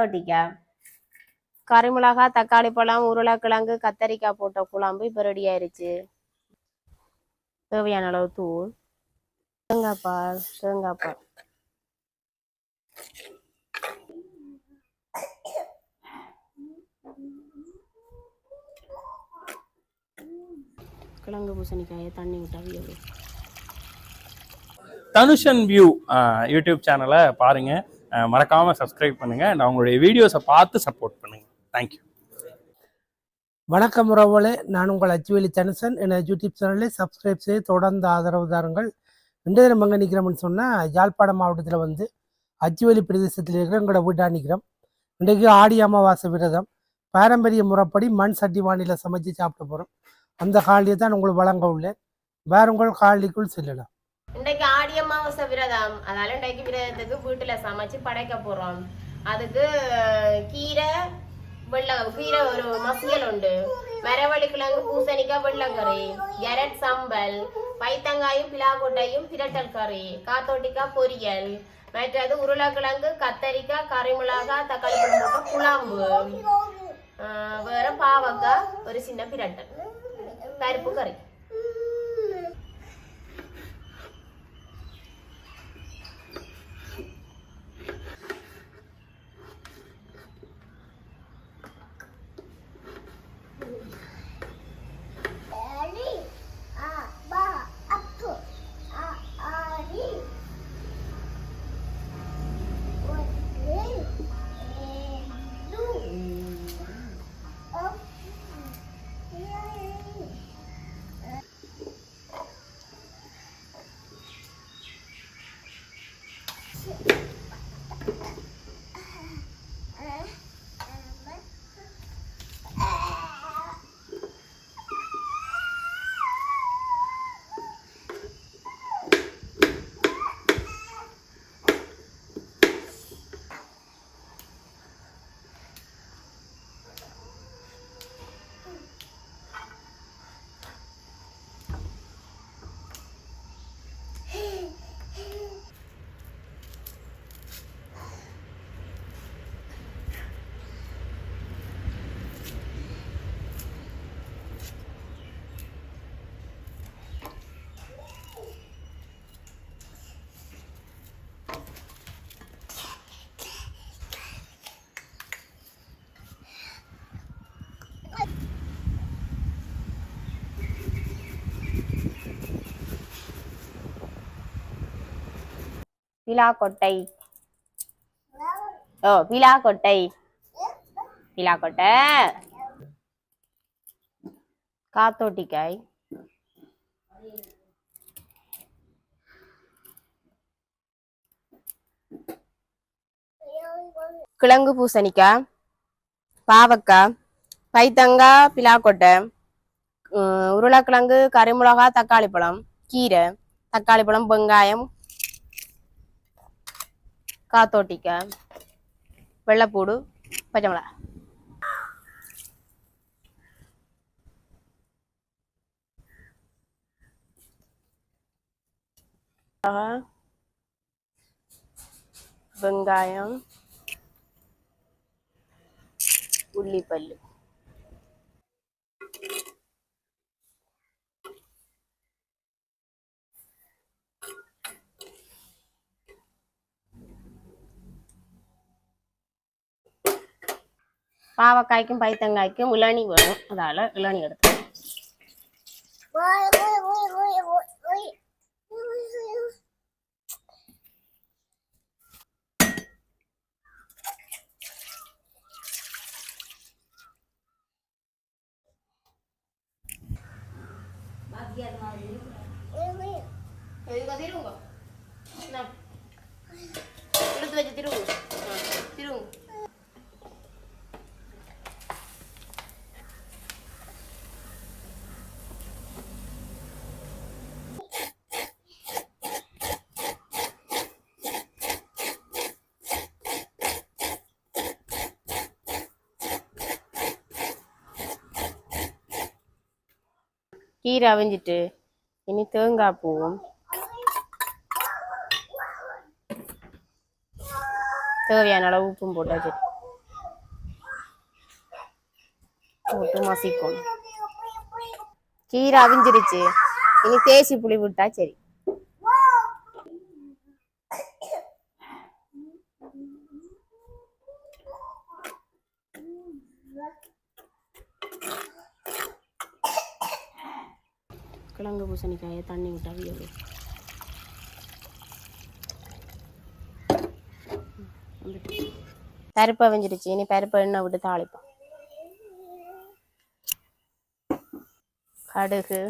ரொட்டிக்கா கறிமிளகா தக்காளி பழம் உருளைக்கிழங்கு கத்தரிக்காய் போட்ட குழம்பு இப்போ ரெடி ஆயிருச்சு. தேவையான அளவு தூள் தேங்காய்ப்பால் தேங்காய்ப்பால் கிழங்கு பூசணிக்காயை தண்ணி விட்டா தனுஷன் வியூ யூடியூப் சேனலை பாருங்க. மறக்காமல் சப்ஸ்கிரைப் பண்ணுங்கள் அண்ட் அவங்களுடைய வீடியோஸை பார்த்து சப்போர்ட் பண்ணுங்கள் தேங்க்யூ வணக்கம் உறவுகளே. நான் உங்கள் அச்சுவேலி தனுசன் எனது யூடியூப் சேனலை சப்ஸ்கிரைப் செய்து தொடர்ந்து ஆதரவு தாருங்கள். இன்றைய தினம் எங்கே நிற்கிறோம்னு சொன்னால் யாழ்ப்பாணம் மாவட்டத்தில் வந்து அச்சுவேலி பிரதேசத்தில் இருக்கிற எங்களோட வீட்டா நிற்கிறோம். இன்றைக்கு ஆடி அமாவாசை விரதம். பாரம்பரிய முறைப்படி மண் சட்டி வானிலை சமைச்சு சாப்பிட போகிறோம் அந்த காலியை தான் உங்களுக்கு வழங்க உள்ளேன். வேற உங்கள் காலிக்குள் செல்லலாம். இன்றைக்கு ஆடி அமாவாசை விரதம். அதனால இன்றைக்கு விரதத்துக்கு வீட்டுல சமைச்சு படைக்க போறோம். அதுக்கு கீரை வெள்ளை கீரை ஒரு மசியல் உண்டு. மரவள்ளி கிழங்கு பூசணிக்காய் வெள்ளக்கறி கேரட் சம்பல் பைத்தங்காயும் பிலாக்கொட்டையும் பிரட்டல் கறி காத்தோட்டிக்காய் பொரியல் மற்றது உருளைக்கிழங்கு கத்தரிக்காய் கறிமிளகாய் தக்காளி பழம் குழம்பு. வேற பாவக்காய் ஒரு சின்ன பிரட்டல். பருப்பு கறி. பிலாக்கொட்டை ஓ பிலாக்கொட்டை பிலாக்கொட்டை காத்தோட்டிக்காய். கிழங்கு பூசணிக்காய் பாவக்காய் பைத்தங்காய் பிலாக்கொட்டை உருளைக்கிழங்கு கறிமிளகா தக்காளி பழம் கீரை தக்காளி பழம் வெங்காயம் காத்தோட்டிக்காய் வெள்ளைப்பூடு பச்சை மிளகா. மிளகா, பாவக்காய்க்கும் பைத்தங்காய்க்கும் இளநி வேணும் அதால இளநி எடுத்து எடுத்து வச்சு திருவுங்க திருவுங்க. கீரை அவிஞ்சிட்டு இனி தேங்காய் பூவும். தேவையான அளவு உப்பும் போட்டாச்சு போட்டு மசிக்கும். கீரை அவிஞ்சிருச்சு. இனி தேசி புளி விட்டா சரி. கிழங்கு பூசணிக்காயை தண்ணி விட்டா வியவு பருப்பு அவிஞ்சிருச்சு. இனி பருப்பு எண்ணெய் விட்டு தாளிப்போம். கடுகு.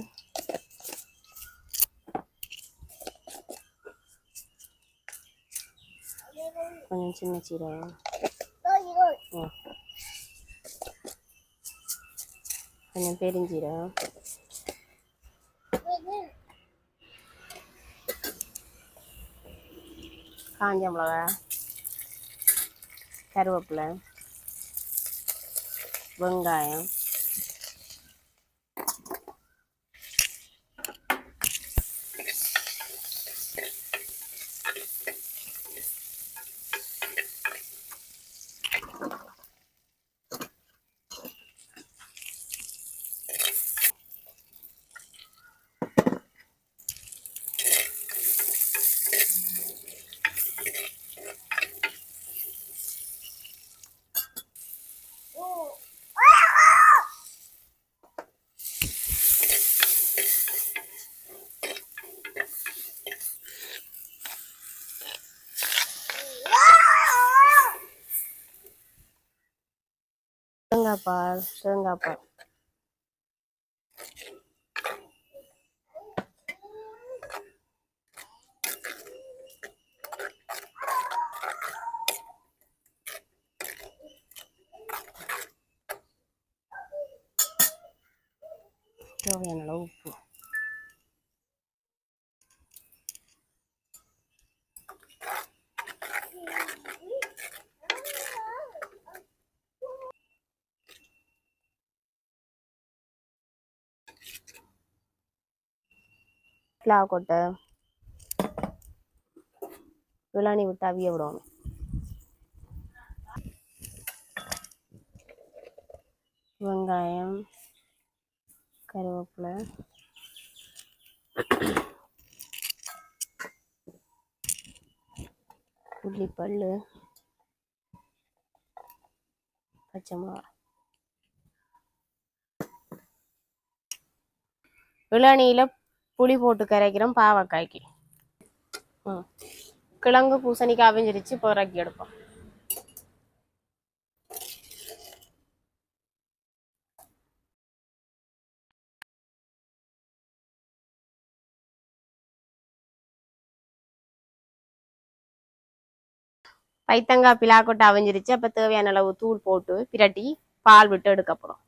கொஞ்சம் சின்ன சீரகம். கொஞ்சம் பெருஞ்சீரகம். காஞ்ச மிளகா கருவேப்பிலை வெங்காயம் தேங்காய் பால் தேங்காய் பால் தேவையான அளவு உப்பு பிளாவ் கொட்டை விளாணி விட்டு அவிய விடுவாங்க. வெங்காயம் கருவேப்பிலை உள்ளிப்பல் பச்சை மிளகா. விளாணியில் புளி போட்டு கரைக்கிறோம் பாவக்காய்க்கு. ம். கிழங்கு பூசணிக்காய் அவிஞ்சிருச்சு இப்போ இறக்கி எடுப்போம். பைத்தங்காய் பிலாக்கொட்டை அவிஞ்சிருச்சு அப்போ தேவையான அளவு தூள் போட்டு பிரட்டி பால் விட்டு எடுக்க போகிறோம்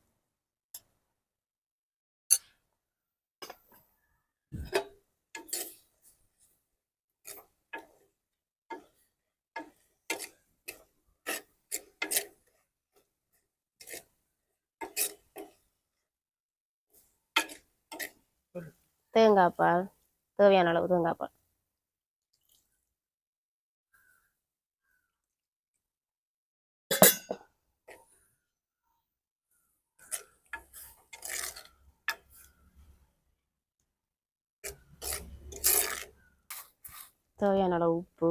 தேங்காய் பால் தேவையான அளவு தேங்காய் பால் தேவையான அளவு உப்பு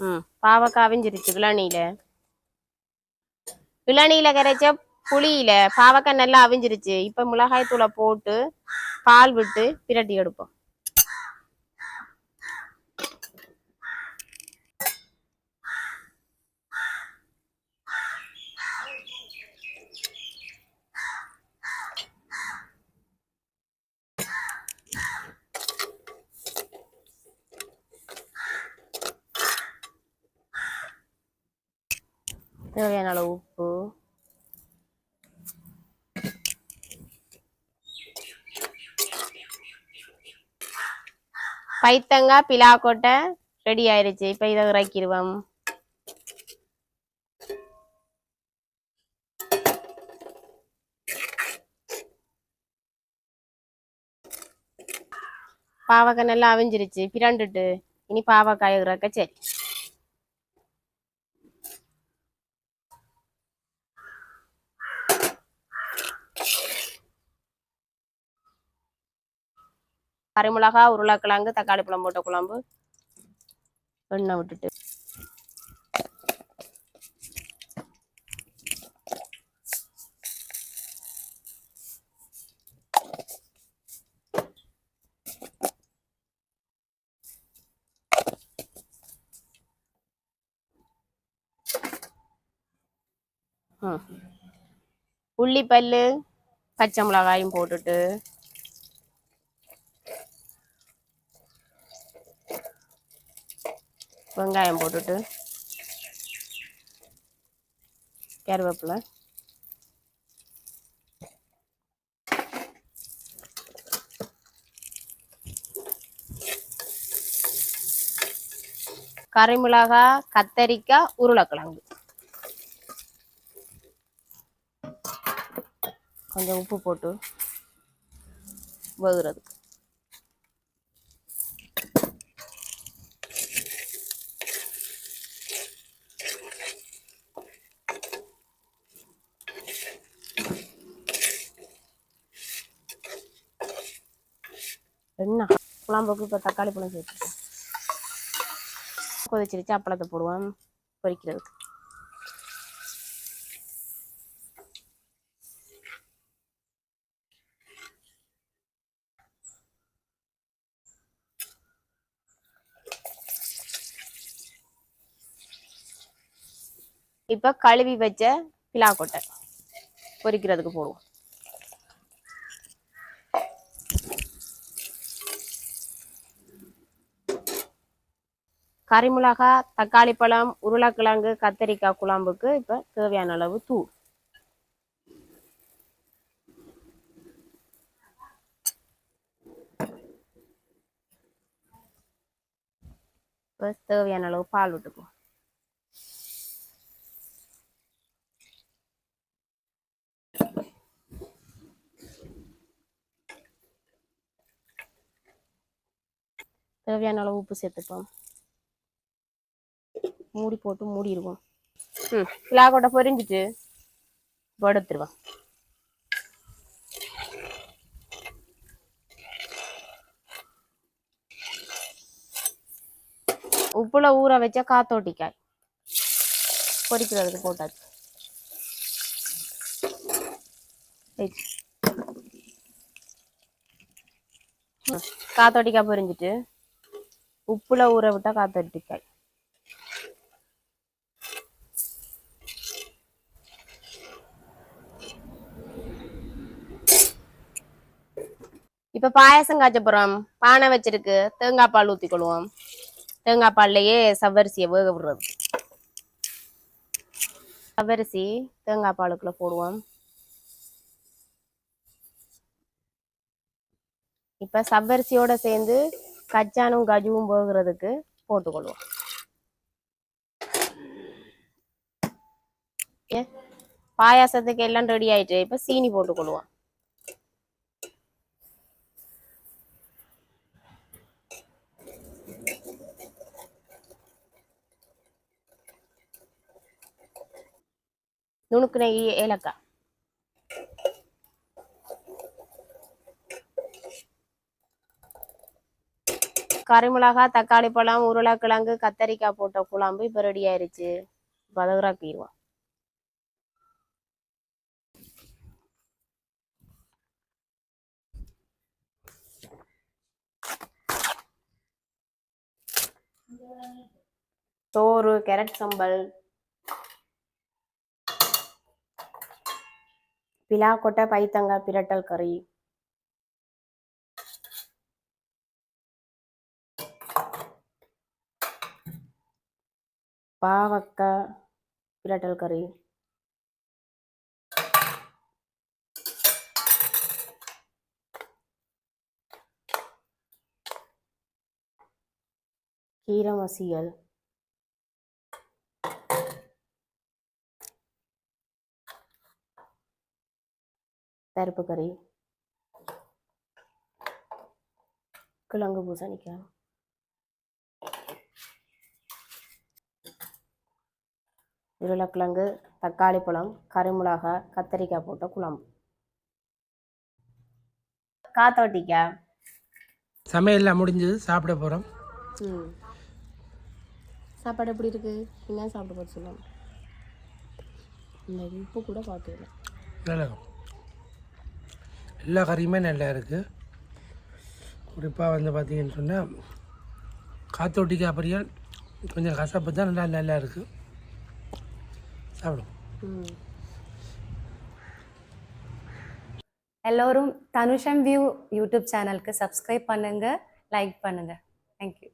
ம் பாவக்காய் அவிஞ்சிருச்சு இளநீல இளநீல கரைச்ச புளியில பாவக்காய் நல்லா அவிஞ்சிருச்சு. இப்ப மிளகாய் தூளை போட்டு பால் விட்டு பிரட்டி எடுப்போம். தேவையான அளவு உப்பு பைத்தங்காய் பிலா கொட்டை ரெடி ஆயிருச்சு. இப்ப இதை இறக்கிடுவோம். பாவக்காய் நல்லா அவிஞ்சிருச்சு. பிரண்டுட்டு. இனி பாவக்காய் இறக்க சரி. கறிமிளகா உருளைக்கிழங்கு தக்காளி பழம் போட்ட குழம்பு. எண்ணெய் விட்டுட்டு. ம். உள்ளிப்பல்லு பச்சை மிளகாயும் போட்டுட்டு. வெங்காயம் போட்டுட்டு கருவேப்பிலை. கறிமிளகா கத்தரிக்காய் உருளைக்கிழங்கு. கொஞ்சம் உப்பு போட்டு வேகுறது என்ன? குழம்புக்கு இப்போ தக்காளி பழம் சேர்த்துருக்கேன் கொதிச்சிருச்சு அப்பளத்தை போடுவோம் பொரிக்கிறதுக்கு இப்போ கழுவி வச்ச பிலாக்கொட்டை பொரிக்கிறதுக்கு போடுவோம். கறிமிளகா தக்காளி பழம் உருளைக்கிழங்கு கத்தரிக்காய் குழம்புக்கு இப்போ தேவையான அளவு தூள். இப்போ தேவையான அளவு பால் விட்டுக்குவோம் தேவையான அளவு உப்பு சேர்த்துப்போம் மூடி போட்டு மூடிடுவோம் ம். பிளாக்கோட்டை பொரிஞ்சிட்டு எடுத்துருவோம் உப்புல ஊற வச்ச காத்தோட்டிக்காய் பொரிக்கிறதுக்கு போட்டாச்சு. காத்தோட்டிக்காய் பொரிஞ்சிட்டு உப்புல ஊற விட்ட காத்தோட்டிக்காய். இப்ப பாயாசம் காய்ச்ச போறோம். பானை வச்சிருக்கு. தேங்காய் பால் ஊத்தி கொள்வோம். தேங்காய் பால்லையே சவ்வரிசியை வேக விடுறது. சவ்வரிசி தேங்காய் பாலுக்குள்ள போடுவோம். இப்ப சவ்வரிசியோட சேர்ந்து கச்சானும் கஜுவும் போகிறதுக்கு போட்டுக்கொள்வோம் பாயாசத்துக்கு எல்லாம் ரெடி ஆயிட்டு இப்ப சீனி போட்டுக்கொள்வோம் நுணுக்குன ஏ- ஏலக்காய் கறிமிளகா தக்காளி பழம் உருளைக்கிழங்கு கத்தரிக்காய் போட்ட குழம்பு இப்போ ரெடி ஆயிருச்சு பதகுறாக்கிடுவோம் சோறு கேரட் சம்பல் பிலா கொட்டை பைத்தங்காய் பிரட்டல் கறி. பாவக்காய் பிரட்டல் கறி. கீரை மசியல் பருப்பு கறி கிழங்கு பூசணிக்காய். உருளைக்கிழங்கு தக்காளி பழம் கறிமிளகாய் கத்தரிக்காய் போட்ட குழம்பு. காத்தோட்டிக்காய் சமையல்லாம் முடிஞ்சது சாப்பிட போகிறோம் ம். சாப்பாடு எப்படி இருக்கு? என்ன சாப்பிட்டு போட்டு சொல்லலாம் இந்த உப்பு கூட பார்க்கல நல்லா இருக்கும். எல்லா கறியுமே நல்லா இருக்குது குறிப்பாக வந்து பார்த்தீங்கன்னு சொன்னால் காத்தோட்டிக்காய் அப்படியே கொஞ்சம் கசப்பு தான் நல்லா நல்லா இருக்குது சாப்பிடும் எல்லோரும் தனுஷம் வியூ யூடியூப் சேனலுக்கு சப்ஸ்கிரைப் பண்ணுங்கள் லைக் பண்ணுங்கள் தேங்க்யூ